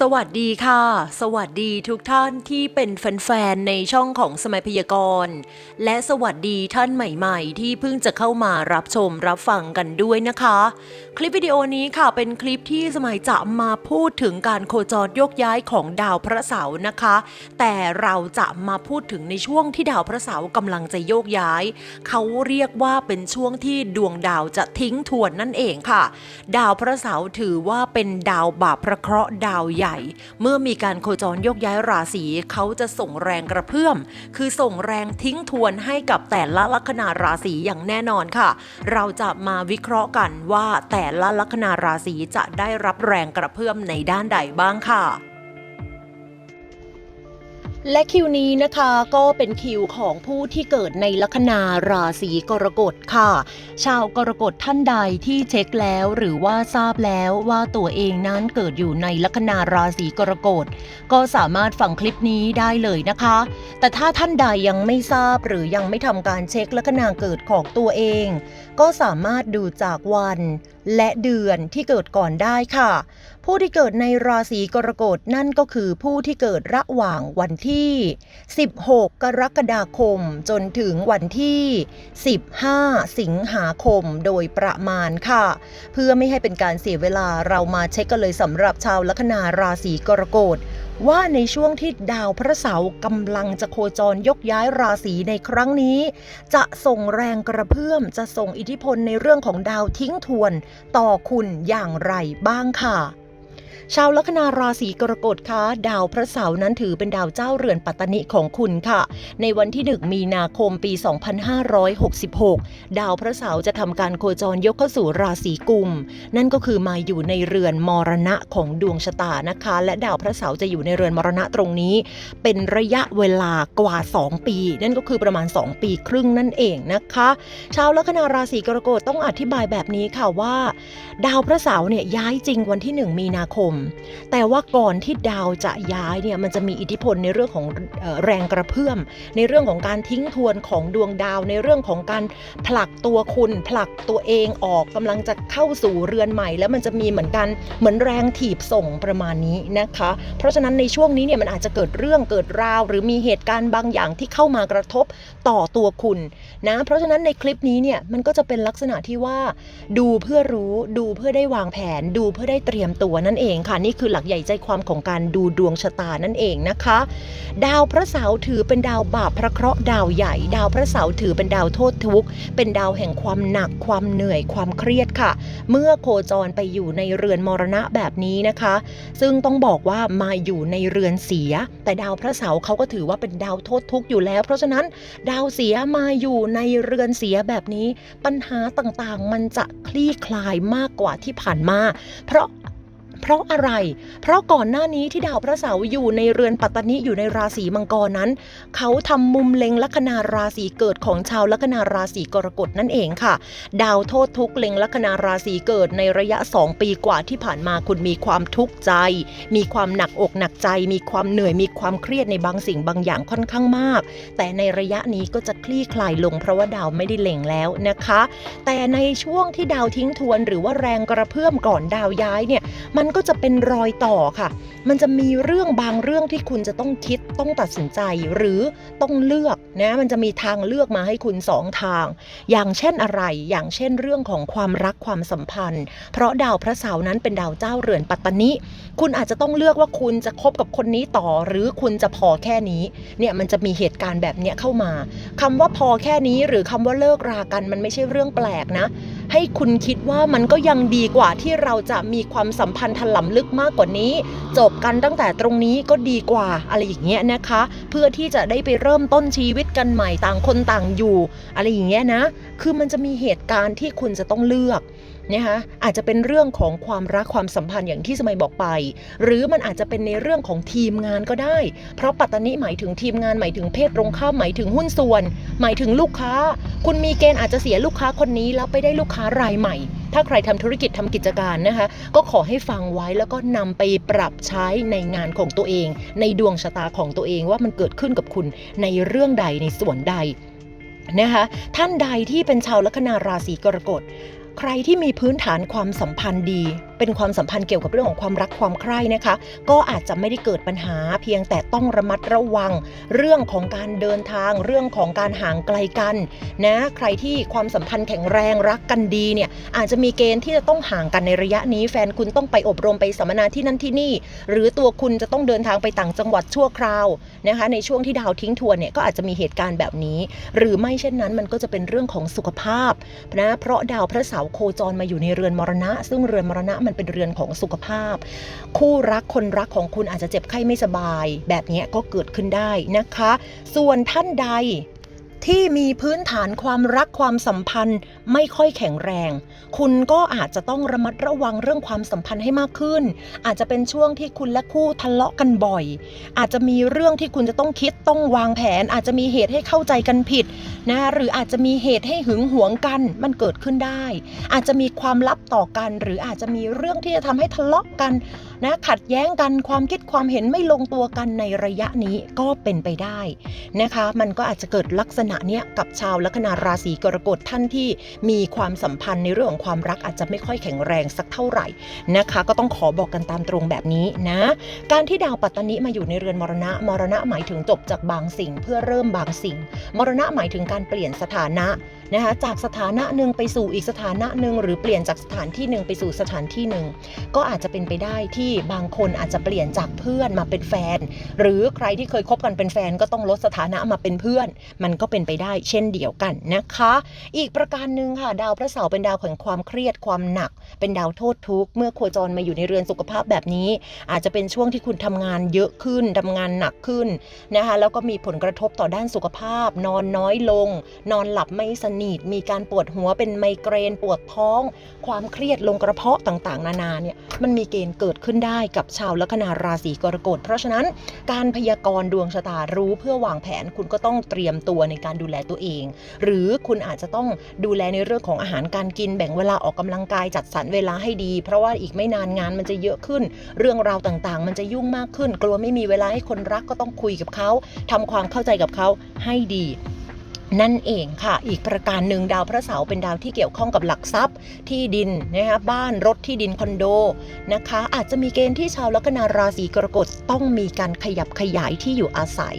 สวัสดีค่ะ สวัสดีทุกท่านที่เป็นแฟนๆในช่องของสมัยพยากรณ์ และสวัสดีท่านใหม่ๆ ที่เพิ่งจะเข้ามารับชมรับฟังกันด้วยนะคะ คลิปวิดีโอนี้ค่ะเป็นคลิปที่สมัยจะมาพูดถึงการโคจรโยกย้ายของดาวพระเสาร์นะคะ แต่เราจะมาพูดถึงในช่วงที่ดาวพระเสาร์กำลังจะโยกย้าย เขาเรียกว่าเป็นช่วงที่ดวงดาวจะทิ้งทวนนั่นเองค่ะ ดาวพระเสาร์ถือว่าเป็นดาวบาปพระเคราะห์ดาวใหญ่ เมื่อมีการโคจรโยกย้ายราศีเขาจะส่งแรงกระเพื่อม คือส่งแรงทิ้งทวนให้กับแต่ละลัคนาราศีอย่างแน่นอนค่ะ เราจะมาวิเคราะห์กันว่าแต่ละลัคนาราศีจะได้รับแรงกระเพื่อมในด้านใดบ้างค่ะ และคิวนี้นะคะก็เป็นคิวของผู้ที่เกิดในลัคนาราศีกรกฎค่ะ ชาวกรกฎท่านใดที่เช็คแล้วหรือว่าทราบแล้วว่าตัวเองนั้นเกิดอยู่ในลัคนาราศีกรกฎก็สามารถฟังคลิปนี้ได้เลยนะคะ แต่ถ้าท่านใดยังไม่ทราบหรือยังไม่ทำการเช็คลัคนาเกิดของตัวเองก็สามารถดูจากวันและเดือนที่เกิดก่อนได้ค่ะ ผู้ที่เกิดในราศีกรกฎนั่นก็คือผู้ที่เกิดระหว่างวันที่ 16 กรกฎาคมจนถึงวันที่ 15 สิงหาคมโดยประมาณค่ะ เพื่อไม่ให้เป็นการเสียเวลาเรามาเช็คกันเลยสำหรับชาวลัคนาราศีกรกฎ ว่าในช่วงที่ดาวพระเสาร์กำลังจะโคจรยกย้ายราศีในครั้งนี้ จะส่งแรงกระเพื่อมจะส่งอิทธิพลในเรื่องของดาวทิ้งทวน ต่อคุณอย่างไรบ้างค่ะ ชาวลัคนาราศีกรกฎคะดาวพระเสาร์นั้นถือเป็นดาวเจ้าเรือนปัตตนิของคุณค่ะ ในวันที่ 1 มีนาคมปี 2566 ดาวพระเสาร์จะทำการโคจรยกเข้าสู่ราศีกุม นั่นก็คือมาอยู่ในเรือนมรณะของดวงชะตานะคะ และดาวพระเสาร์จะอยู่ในเรือนมรณะตรงนี้ เป็นระยะเวลากว่า 2 ปี นั่นก็คือประมาณ 2 ปีครึ่งนั่นเองนะคะ ชาวลัคนาราศีกรกฎต้องอธิบายแบบนี้ค่ะว่า ดาวพระเสาร์เนี่ยย้ายจริงวันที่ 1 มีนาคมแต่ว่าก่อนที่ดาวจะย้ายเนี่ยมันจะมีอิทธิพลในเรื่องของแรงกระเพื่อม ในเรื่องของการทิ้งทวนของดวงดาว ในเรื่องของการผลักตัวคุณ ผลักตัวเองออกกำลังจะเข้าสู่เรือนใหม่ แล้วมันจะมีเหมือนกันเหมือนแรงถีบส่งประมาณนี้นะคะ เพราะฉะนั้นในช่วงนี้เนี่ยมันอาจจะเกิดเรื่องเกิดราว หรือมีเหตุการณ์บางอย่างที่เข้ามากระทบต่อตัวคุณนะเพราะฉะนั้นในคลิปนี้เนี่ยมันก็จะเป็นลักษณะที่ว่า ดูเพื่อรู้ดูเพื่อได้วางแผนดูเพื่อได้เตรียมตัวนั่นเองค่ะนี่คือหลักใหญ่ใจความของการดูดวงชะตานั่นเองนะคะ ดาวพระเสาร์ถือเป็นดาวบาปพระเคราะห์ดาวใหญ่ ดาวพระเสาร์ถือเป็นดาวโทษทุกข์เป็นดาวแห่งความหนักความเหนื่อยความเครียดค่ะ เมื่อโคจรไปอยู่ในเรือนมรณะแบบนี้นะคะ ซึ่งต้องบอกว่ามาอยู่ในเรือนเสีย แต่ดาวพระเสาร์เขาก็ถือว่าเป็นดาวโทษทุกข์อยู่แล้ว เพราะฉะนั้นดาวเสียมาอยู่ในเรือนเสียแบบนี้ปัญหาต่างๆ มันจะคลี่คลายมากกว่าที่ผ่านมา เพราะ เพราะอะไร เพราะก่อนหน้านี้ที่ดาวพระเสาร์อยู่ในเรือนปัตตนิอยู่ในราศีมังกรนั้น เขาทำมุมเล็งลัคนาราศีเกิดของชาวลัคนาราศีกรกฎนั่นเองค่ะ ดาวโทษทุกเล็งลัคนาราศีเกิดในระยะ 2 ปีกว่าที่ผ่านมาคุณมีความทุกข์ใจ มีความหนักอกหนักใจ มีความเหนื่อยมีความเครียดในบางสิ่งบางอย่างค่อนข้างมาก แต่ในระยะนี้ก็จะคลี่คลายลงเพราะว่าดาวไม่ได้เล็งแล้วนะคะ แต่ในช่วงที่ดาวทิ้งทวน หรือว่าแรงกระเพื่อมก่อนดาวย้ายเนี่ยมันก็จะเป็นรอยต่อค่ะ มันจะมีเรื่องบางเรื่องที่คุณจะต้องคิดต้องตัดสินใจหรือต้องเลือกนะมันจะมีทางเลือกมาให้คุณสองทาง อย่างเช่นอะไร อย่างเช่นเรื่องของความรักความสัมพันธ์ เพราะดาวพระเสาร์นั้นเป็นดาวเจ้าเรือนปัตตนิคุณอาจจะต้องเลือกว่าคุณจะคบกับคนนี้ต่อ หรือคุณจะพอแค่นี้เนี่ยมันจะมีเหตุการณ์แบบเนี้ยเข้ามาคำว่าพอแค่นี้หรือคำว่าเลิกรากันมันไม่ใช่เรื่องแปลกนะให้คุณคิดว่ามันก็ยังดีกว่าที่เราจะมีความสัมพันธ์ถล่ำลึกมากกว่านี้ จบกันตั้งแต่ตรงนี้ก็ดีกว่าอะไรอย่างเงี้ยนะคะ เพื่อที่จะได้ไปเริ่มต้นชีวิตกันใหม่ต่างคนต่างอยู่ อะไรอย่างเงี้ยนะ คือมันจะมีเหตุการณ์ที่คุณจะต้องเลือก นะคะอาจจะเป็นเรื่องของความรักความสัมพันธ์อย่างที่สมัยบอกไป หรือมันอาจจะเป็นในเรื่องของทีมงานก็ได้ เพราะปัตตานิหมายถึงทีมงานหมายถึงเพศตรงข้ามหมายถึงหุ้นส่วน หมายถึงลูกค้า คุณมีเกณฑ์อาจจะเสียลูกค้าคนนี้แล้วไปได้ลูกค้ารายใหม่ ถ้าใครทำธุรกิจทำกิจการนะคะก็ขอให้ฟังไว้แล้วก็นำไปปรับใช้ในงานของตัวเอง ในดวงชะตาของตัวเองว่ามันเกิดขึ้นกับคุณในเรื่องใดในส่วนใดนะคะท่านใดที่เป็นชาวลัคนาราศีกรกฎ ใครที่มีพื้นฐานความสัมพันธ์ดีเป็นความสัมพันธ์เกี่ยวกับเรื่องของความรักความใคร่นะคะ ก็อาจจะไม่ได้เกิดปัญหา เพียงแต่ต้องระมัดระวัง เรื่องของการเดินทาง เรื่องของการห่างไกลกันนะใครที่ความสัมพันธ์แข็งแรงรักกันดีเนี่ยอาจจะมีเกณฑ์ที่จะต้องห่างกันในระยะนี้ แฟนคุณต้องไปอบรมไปสัมมนาที่นั่นที่นี่ หรือตัวคุณจะต้องเดินทางไปต่างจังหวัดชั่วคราวนะคะในช่วงที่ดาวทิ้งทวนเนี่ยก็อาจจะมีเหตุการณ์แบบนี้ หรือไม่เช่นนั้นมันก็จะเป็นเรื่องของสุขภาพนะเพราะดาวพระเสาร์โคจรมาอยู่ในเรือนมรณะ ซึ่งเรือนมรณะมันเป็นเรือนของสุขภาพ คู่รักคนรักของคุณอาจจะเจ็บไข้ไม่สบาย แบบนี้ก็เกิดขึ้นได้นะคะ ส่วนท่านใด ที่มีพื้นฐานความรักความสัมพันธ์ไม่ค่อยแข็งแรง คุณก็อาจจะต้องระมัดระวังเรื่องความสัมพันธ์ให้มากขึ้น อาจจะเป็นช่วงที่คุณและคู่ทะเลาะกันบ่อย อาจจะมีเรื่องที่คุณจะต้องคิดต้องวางแผน อาจจะมีเหตุให้เข้าใจกันผิดนะหรืออาจจะมีเหตุให้หึงหวงกันมันเกิดขึ้นได้ อาจจะมีความลับต่อกัน หรืออาจจะมีเรื่องที่จะทำให้ทะเลาะกันนะขัดแย้งกันความคิดความเห็นไม่ลงตัวกันในระยะนี้ก็เป็นไปได้นะคะ มันก็อาจจะเกิดลักษณะเนี้ยกับชาวลัคนาราศีกรกฎท่านที่มีความสัมพันธ์ในเรื่องของความรักอาจจะไม่ค่อยแข็งแรงสักเท่าไหร่นะคะ ก็ต้องขอบอกกันตามตรงแบบนี้นะ การที่ดาวปัตตานิมาอยู่ในเรือนมรณะ มรณะหมายถึงจบจากบางสิ่งเพื่อเริ่มบางสิ่ง มรณะหมายถึงการเปลี่ยนสถานะนะคะจากสถานะหนึ่งไปสู่อีกสถานะหนึ่งหรือเปลี่ยนจากสถานที่หนึ่งไปสู่สถานที่หนึ่งก็อาจจะเป็นไปได้ที่บางคนอาจจะเปลี่ยนจากเพื่อนมาเป็นแฟน หรือใครที่เคยคบกันเป็นแฟนก็ต้องลดสถานะมาเป็นเพื่อน มันก็เป็นไปได้เช่นเดียวกันนะคะ อีกประการหนึ่งค่ะ ดาวพระเสาร์เป็นดาวแห่งความเครียดความหนัก เป็นดาวโทษทุกข์เมื่อโคจรมาอยู่ในเรือนสุขภาพแบบนี้ อาจจะเป็นช่วงที่คุณทำงานเยอะขึ้นทำงานหนักขึ้นนะคะแล้วก็มีผลกระทบต่อด้านสุขภาพ นอนน้อยลง นอนหลับไม่สนิทมีการปวดหัวเป็นไมเกรนปวดท้อง ความเครียดลงกระเพาะต่างๆ นานาเนี่ยมันมีเกณฑ์เกิดขึ้นได้กับชาวลัคนาราศีกรกฎ เพราะฉะนั้นการพยากรณ์ดวงชะตารู้เพื่อวางแผนคุณก็ต้องเตรียมตัวในการดูแลตัวเอง หรือคุณอาจจะต้องดูแลในเรื่องของอาหารการกินแบ่งเวลาออกกำลังกายจัดสรรเวลาให้ดี เพราะว่าอีกไม่นานงานมันจะเยอะขึ้น เรื่องราวต่างๆ มันจะยุ่งมากขึ้น กลัวไม่มีเวลาให้คนรักก็ต้องคุยกับเขาทำความเข้าใจกับเขาให้ดี นั่นเองค่ะ อีกประการหนึ่งดาวพระเสาร์เป็นดาวที่เกี่ยวข้องกับหลักทรัพย์ ที่ดินนะคะบ้านรถที่ดินคอนโดนะคะ อาจจะมีเกณฑ์ที่ชาวลัคนาราศีกรกฎต้องมีการขยับขยายที่อยู่อาศัย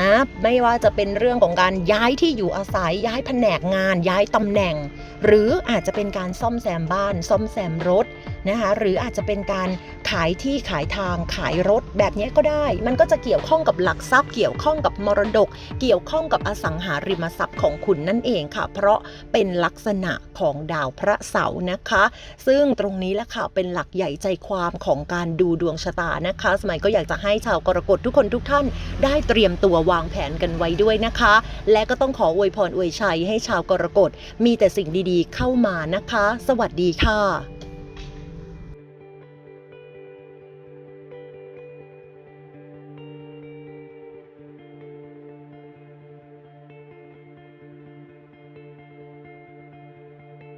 นะไม่ว่าจะเป็นเรื่องของการย้ายที่อยู่อาศัยย้ายแผนกงาน ย้ายตำแหน่ง หรืออาจจะเป็นการซ่อมแซมบ้าน ซ่อมแซมรถนะคะหรืออาจจะเป็นการขายที่ขายทางขายรถแบบนี้ก็ได้ มันก็จะเกี่ยวข้องกับหลักทรัพย์ เกี่ยวข้องกับมรดก เกี่ยวข้องกับอสังหาริมทรัพย์ของคุณนั่นเองค่ะ เพราะเป็นลักษณะของดาวพระเสาร์นะคะ ซึ่งตรงนี้แหละค่ะเป็นหลักใหญ่ใจความของการดูดวงชะตานะคะ สมัยก็อยากจะให้ชาวกรกฎทุกคนทุกท่านได้เตรียมตัววางแผนกันไว้ด้วยนะคะ และก็ต้องขออวยพรอวยชัยให้ชาวกรกฎมีแต่สิ่งดีๆ เข้ามานะคะ สวัสดีค่ะ